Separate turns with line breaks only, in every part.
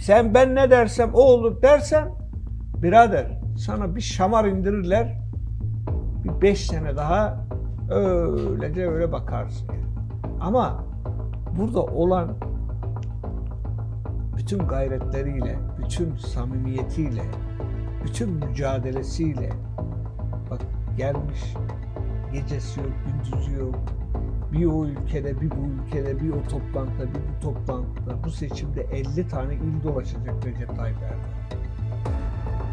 sen ben ne dersem o olur dersen birader sana bir şamar indirirler bir beş sene daha öylece öyle bakarsın. Ama burada olan bütün gayretleriyle, bütün samimiyetiyle, bütün mücadelesiyle bak gelmiş gecesi yok, gündüzü yok. Bir o ülkede, bir bu ülkede, bir o toplantıda, bir bu toplantıda. Bu seçimde 50 tane il dolaşacak Recep Tayyip Erdoğan.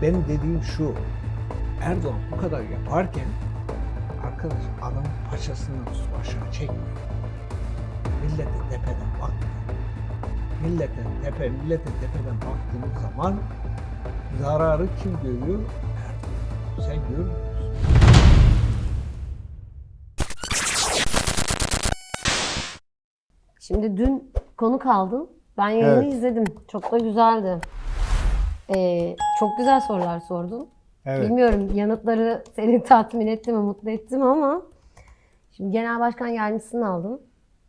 Benim dediğim şu, Erdoğan bu kadar yaparken arkadaş adamın paçasını tutup aşağı çekmiyor. Millete tepeden bakmıyor. Millete tepe, millete tepeden baktığınız zaman zararı kim görüyor? Erdoğan. Sen görmüyor
Şimdi dün konuk aldın. Ben yayını
Evet.
izledim. Çok da güzeldi. Ee, çok güzel sorular sordun.
Evet.
Bilmiyorum yanıtları seni tatmin etti mi, mutlu etti mi ama şimdi genel başkan yardımcısını aldım.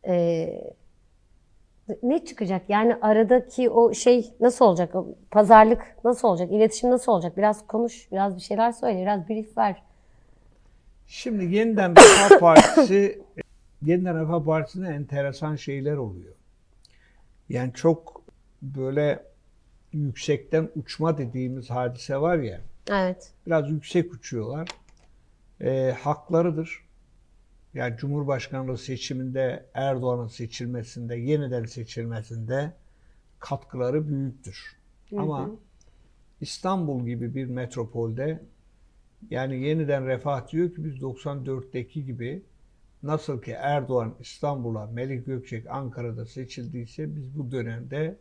Ee, ne çıkacak? Yani aradaki o şey nasıl olacak? O pazarlık nasıl olacak? İletişim nasıl olacak? Biraz konuş, biraz bir şeyler söyle, biraz brief ver.
Şimdi yeniden Refah Partisi yeniden Refah Partisi'nde enteresan şeyler oluyor. Yani çok böyle yüksekten uçma dediğimiz hadise var ya.
Evet.
Biraz yüksek uçuyorlar. Ee, haklarıdır. Yani Cumhurbaşkanlığı seçiminde Erdoğan'ın seçilmesinde, yeniden seçilmesinde katkıları büyüktür. Ama İstanbul gibi bir metropolde yani yeniden refah diyor ki biz 94'teki gibi nasıl ki Erdoğan İstanbul'a, Melih Gökçek Ankara'da seçildiyse biz bu dönemde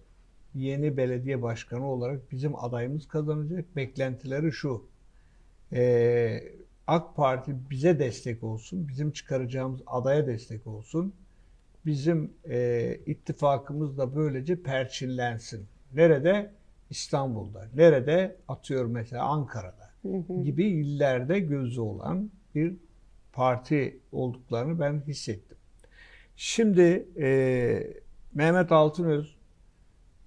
yeni belediye başkanı olarak bizim adayımız kazanacak. Beklentileri şu. Ee, AK Parti bize destek olsun, bizim çıkaracağımız adaya destek olsun. Bizim e, ittifakımız da böylece perçinlensin. Nerede? İstanbul'da. Nerede? Atıyorum mesela Ankara'da gibi illerde gözü olan bir parti olduklarını ben hissettim. Şimdi e, Mehmet Altınöz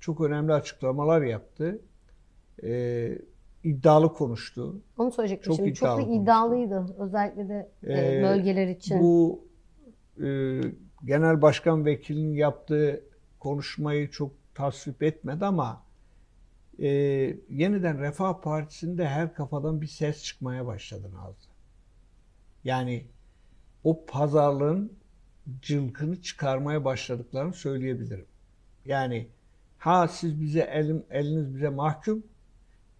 çok önemli açıklamalar yaptı. E, iddialı konuştu.
Onu söyleyecektim.
Çok
Şimdi çok da
iddialı konuştu.
iddialıydı. Özellikle de e,
Ee,
bölgeler için.
Bu e, genel başkan vekilinin yaptığı konuşmayı çok tasvip etmedi ama e, yeniden Refah Partisi'nde her kafadan bir ses çıkmaya başladı Nazlı. Yani o pazarlığın cılkını çıkarmaya başladıklarını söyleyebilirim. Yani ha siz bize elim, eliniz bize mahkum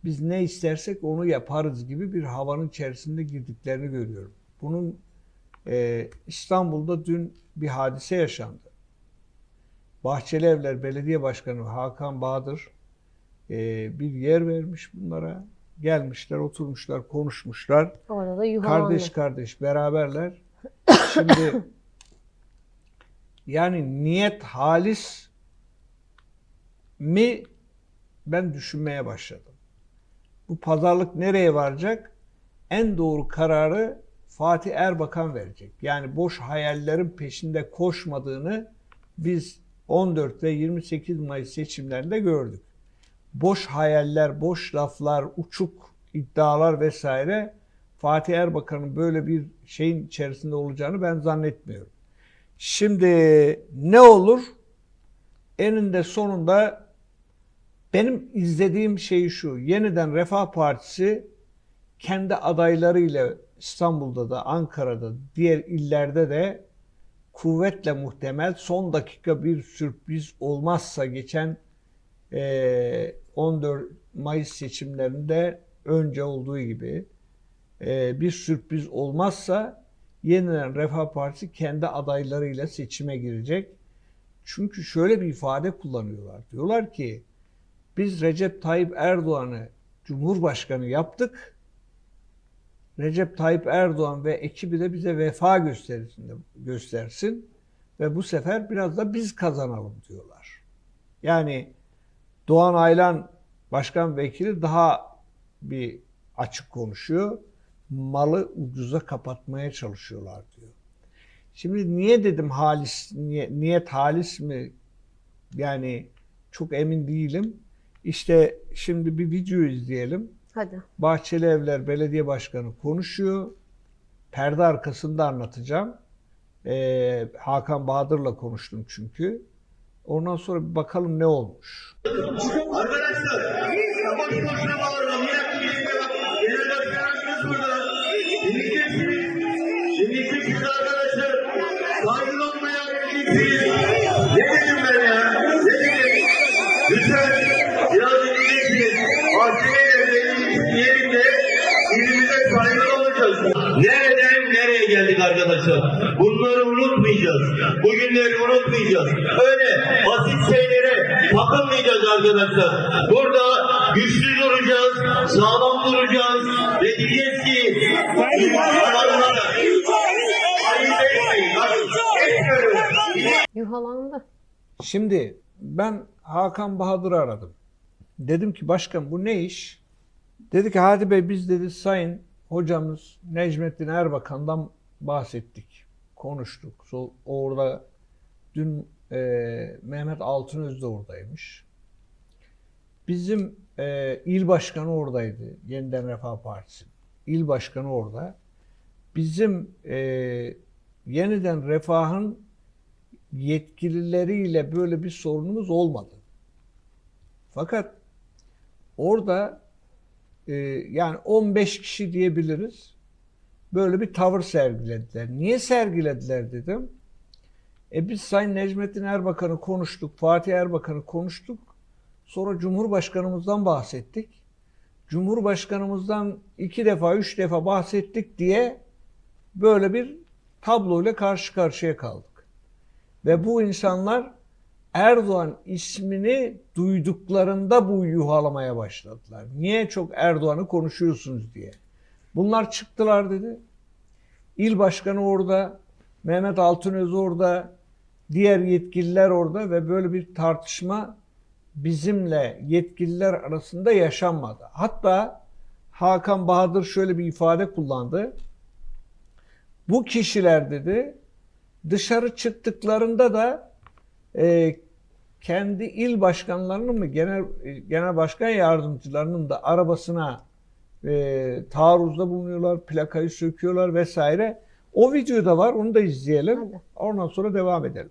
biz ne istersek onu yaparız gibi bir havanın içerisinde girdiklerini görüyorum. Bunun e, İstanbul'da dün bir hadise yaşandı. Bahçeli Evler Belediye Başkanı Hakan Bahadır e, bir yer vermiş bunlara. Gelmişler, oturmuşlar, konuşmuşlar.
Orada da yuhalandı.
Kardeş kardeş beraberler. Şimdi yani niyet halis mi ben düşünmeye başladım. Bu pazarlık nereye varacak? En doğru kararı Fatih Erbakan verecek. Yani boş hayallerin peşinde koşmadığını biz 14 ve 28 Mayıs seçimlerinde gördük. Boş hayaller, boş laflar, uçuk iddialar vesaire Fatih Erbakan'ın böyle bir şeyin içerisinde olacağını ben zannetmiyorum. Şimdi ne olur? Eninde sonunda benim izlediğim şey şu. Yeniden Refah Partisi kendi adaylarıyla İstanbul'da da Ankara'da diğer illerde de kuvvetle muhtemel son dakika bir sürpriz olmazsa geçen 14 Mayıs seçimlerinde önce olduğu gibi eee, bir sürpriz olmazsa yeniden Refah Partisi kendi adaylarıyla seçime girecek. Çünkü şöyle bir ifade kullanıyorlar. Diyorlar ki biz Recep Tayyip Erdoğan'ı Cumhurbaşkanı yaptık. Recep Tayyip Erdoğan ve ekibi de bize vefa göstersin, göstersin ve bu sefer biraz da biz kazanalım diyorlar. Yani Doğan Aylan Başkan Vekili daha bir açık konuşuyor. Malı ucuza kapatmaya çalışıyorlar diyor. Şimdi niye dedim halis, niye- niyet halis mi? Yani çok emin değilim. İşte şimdi bir video izleyelim.
Hadi.
Bahçeli Evler Belediye Başkanı konuşuyor. Perde arkasında anlatacağım. Ee, Hakan Bahadır'la konuştum çünkü. Ondan sonra bir bakalım ne olmuş.
Arkadaşlar, kapat boşuna bir. Dinleyeceksiniz. Şimdi siz arkadaşlar, saygılı olmaya öğreneceksiniz. Ne dedim ben ya? Ne dedim? Lütfen biraz dinleyeceksiniz. Mahkemeye de diyelim de dilimize saygılı olacağız. Nereden nereye geldik arkadaşlar? Bunları unutmayacağız. Bugünleri unutmayacağız. Öyle basit şeylere takılmayacağız arkadaşlar. Burada güçlü duracağız, sağlam duracağız ve diyeceğiz ki.
Yuhalandı.
Şimdi ben Hakan Bahadır'ı aradım. Dedim ki başkan bu ne iş? Dedi ki Hadi Bey biz dedi sayın hocamız Necmettin Erbakan'dan bahsettik. Konuştuk. Orada dün e, Mehmet Altınöz de oradaymış. Bizim e, il başkanı oradaydı. Yeniden Refah Partisi. İl başkanı orada. Bizim e, yeniden Refah'ın yetkilileriyle böyle bir sorunumuz olmadı. Fakat orada e, yani 15 kişi diyebiliriz. Böyle bir tavır sergilediler. Niye sergilediler dedim. E biz Sayın Necmettin Erbakan'ı konuştuk, Fatih Erbakan'ı konuştuk. Sonra Cumhurbaşkanımızdan bahsettik. Cumhurbaşkanımızdan iki defa, üç defa bahsettik diye böyle bir tabloyla karşı karşıya kaldık. Ve bu insanlar Erdoğan ismini duyduklarında bu yuhalamaya başladılar. Niye çok Erdoğan'ı konuşuyorsunuz diye. Bunlar çıktılar dedi. İl başkanı orada, Mehmet Altınöz orada, diğer yetkililer orada ve böyle bir tartışma bizimle yetkililer arasında yaşanmadı. Hatta Hakan Bahadır şöyle bir ifade kullandı. Bu kişiler dedi dışarı çıktıklarında da e, kendi il başkanlarının mı genel e, genel başkan yardımcılarının da arabasına e, taarruzda bulunuyorlar, plakayı söküyorlar vesaire. O videoda var, onu da izleyelim.
Hadi.
Ondan sonra devam edelim.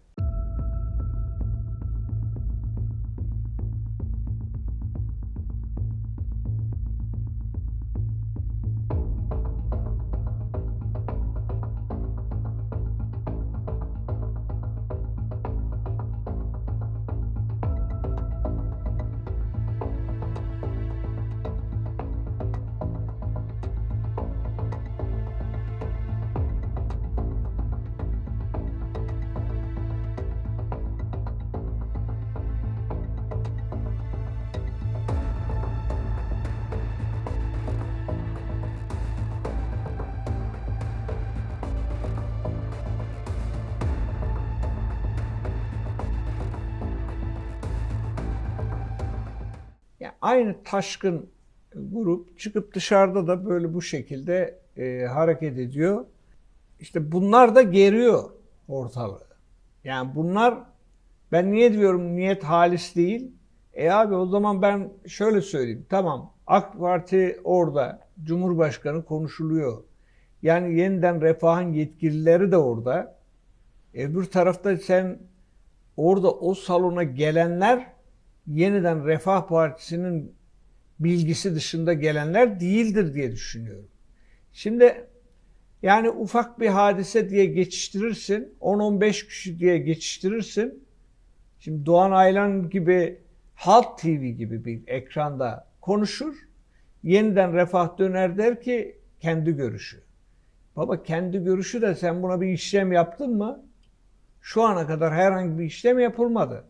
Aynı taşkın grup çıkıp dışarıda da böyle bu şekilde e, hareket ediyor. İşte bunlar da geriyor ortalığı. Yani bunlar ben niye diyorum niyet halis değil? E abi o zaman ben şöyle söyleyeyim. Tamam AK Parti orada. Cumhurbaşkanı konuşuluyor. Yani yeniden refahın yetkilileri de orada. Öbür tarafta sen orada o salona gelenler yeniden Refah Partisi'nin bilgisi dışında gelenler değildir diye düşünüyorum. Şimdi yani ufak bir hadise diye geçiştirirsin, 10-15 kişi diye geçiştirirsin. Şimdi Doğan Aylan gibi Halk TV gibi bir ekranda konuşur. Yeniden Refah döner der ki kendi görüşü. Baba kendi görüşü de sen buna bir işlem yaptın mı? Şu ana kadar herhangi bir işlem yapılmadı.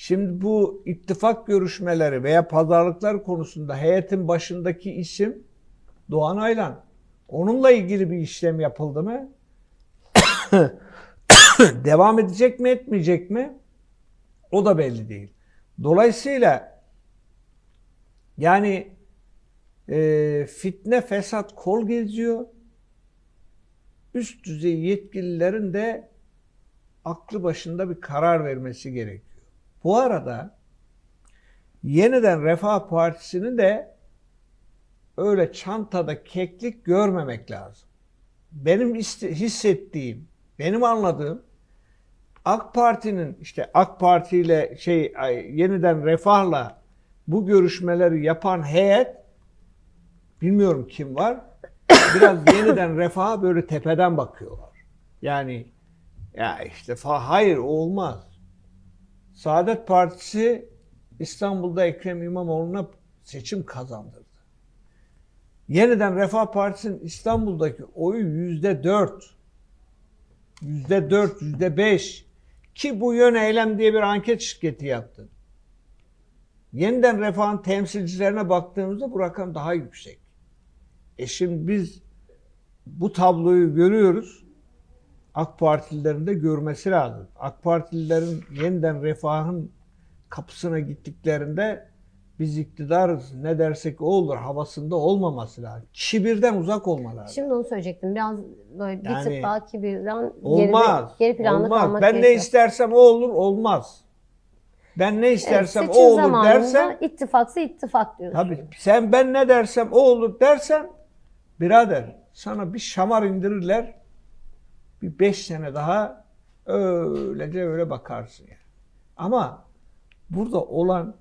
Şimdi bu ittifak görüşmeleri veya pazarlıklar konusunda heyetin başındaki isim Doğan Aylan. Onunla ilgili bir işlem yapıldı mı? Devam edecek mi etmeyecek mi? O da belli değil. Dolayısıyla yani e, fitne fesat kol geziyor. Üst düzey yetkililerin de aklı başında bir karar vermesi gerekiyor. Bu arada Yeniden Refah Partisi'ni de öyle çantada keklik görmemek lazım. Benim hissettiğim, benim anladığım AK Parti'nin işte AK Parti ile şey yeniden Refah'la bu görüşmeleri yapan heyet bilmiyorum kim var. Biraz yeniden Refah'a böyle tepeden bakıyorlar. Yani ya işte fa- hayır olmaz. Saadet Partisi İstanbul'da Ekrem İmamoğlu'na seçim kazandırdı. Yeniden Refah Partisi'nin İstanbul'daki oyu yüzde dört. Yüzde dört, yüzde beş. Ki bu yön eylem diye bir anket şirketi yaptı. Yeniden Refah'ın temsilcilerine baktığımızda bu rakam daha yüksek. E şimdi biz bu tabloyu görüyoruz. AK Partililerin de görmesi lazım. AK Partililerin yeniden refahın kapısına gittiklerinde biz iktidarız ne dersek o olur havasında olmaması lazım. Kibirden uzak olmalı lazım.
Şimdi onu söyleyecektim. Biraz böyle bir
Yani
tık daha kibirden
Olmaz.
geride, geri planda
olmaz.
kalmak
Ben ne
gerekiyor.
istersem o olur olmaz. Ben ne istersem
Seçim
o olur dersen
ittifaksa ittifak diyorsun.
tabii sen ben ne dersem o olur dersen birader sana bir şamar indirirler. Bir beş sene daha öylece öyle bakarsın yani. Ama burada olan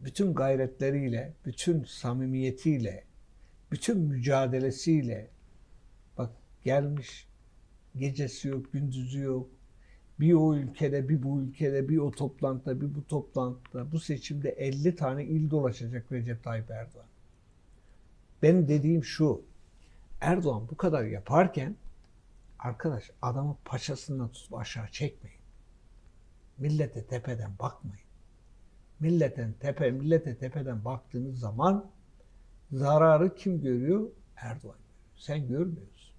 bütün gayretleriyle, bütün samimiyetiyle, bütün mücadelesiyle bak gelmiş gecesi yok, gündüzü yok. Bir o ülkede, bir bu ülkede, bir o toplantıda, bir bu toplantıda. Bu seçimde 50 tane il dolaşacak Recep Tayyip Erdoğan. Benim dediğim şu. Erdoğan bu kadar yaparken arkadaş adamı paçasından tutup aşağı çekmeyin. Millete tepeden bakmayın. Milletin tepe, millete tepeden baktığınız zaman zararı kim görüyor? Erdoğan görüyor. Sen görmüyorsun.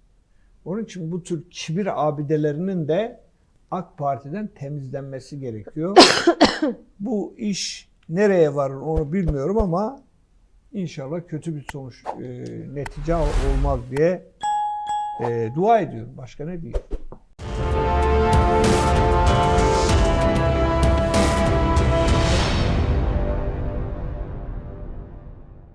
Onun için bu tür kibir abidelerinin de AK Parti'den temizlenmesi gerekiyor. bu iş nereye varır onu bilmiyorum ama inşallah kötü bir sonuç, e, netice olmaz diye e, dua ediyorum. Başka ne diyeyim?